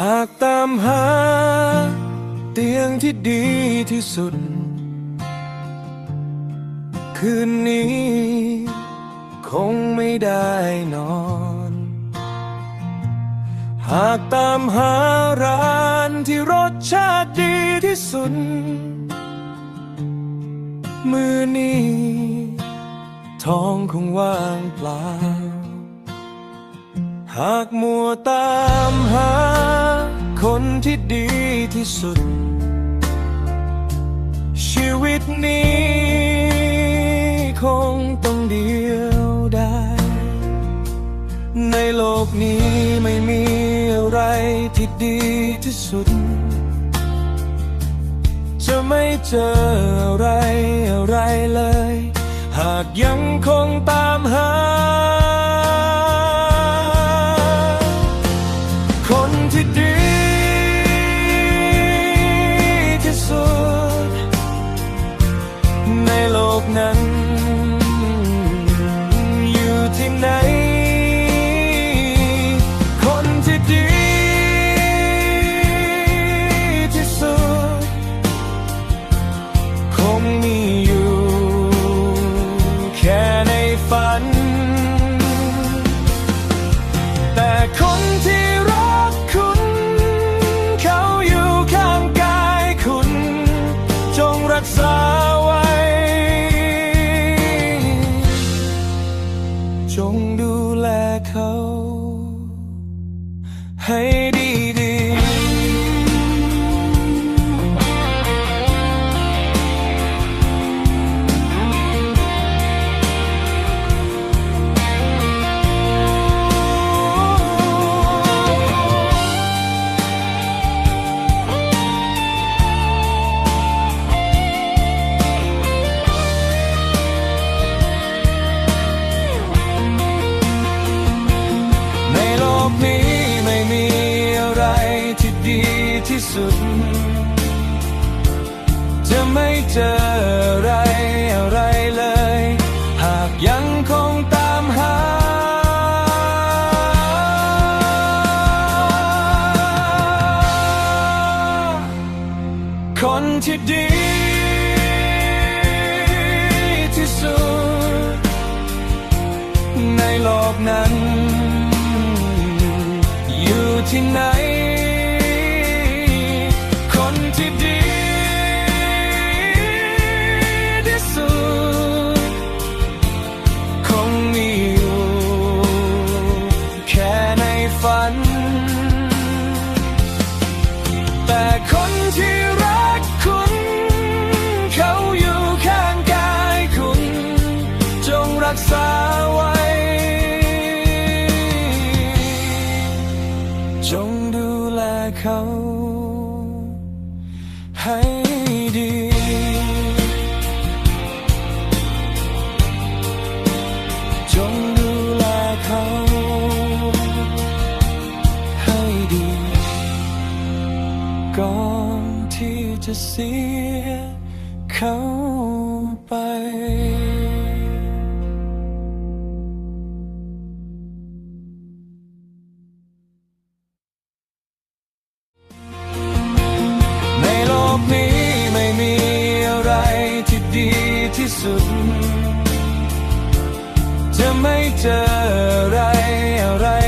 หากตามหา เตียงที่ดีที่สุด คืนนี้ คงไม่ได้นอน หากตามหาร้านที่รสชาติดีที่สุด มือนี้ ท้องคงว่างเปล่า หากมัวตามหา คนที่ดีที่สุด ชีวิตนี้คงต้องเดียวได้ในโลกนี้ไม่มีอะไรที่ดีที่สุด จะไม่เจออะไรอะไรเลย หากยังคงตามหา คนที่ดีที่สุด ในโลกนั้น อยู่ที่ไหน คนที่ดีที่สุด คงมีอยู่ แค่ในฝัน แต่คน จงดูแลเขา ให้ดีดี กนี้ไม่มีอะไรที่ดีที่สุด จะไม่เจออะไรอะไรเลย หากยังคงตามหา คนที่ดี ที่ไหนคน ดีจงดูแลเขาให้ดีก่อนที่จะเสียเขาีที่สุด จะไม่เจออะไรอะไร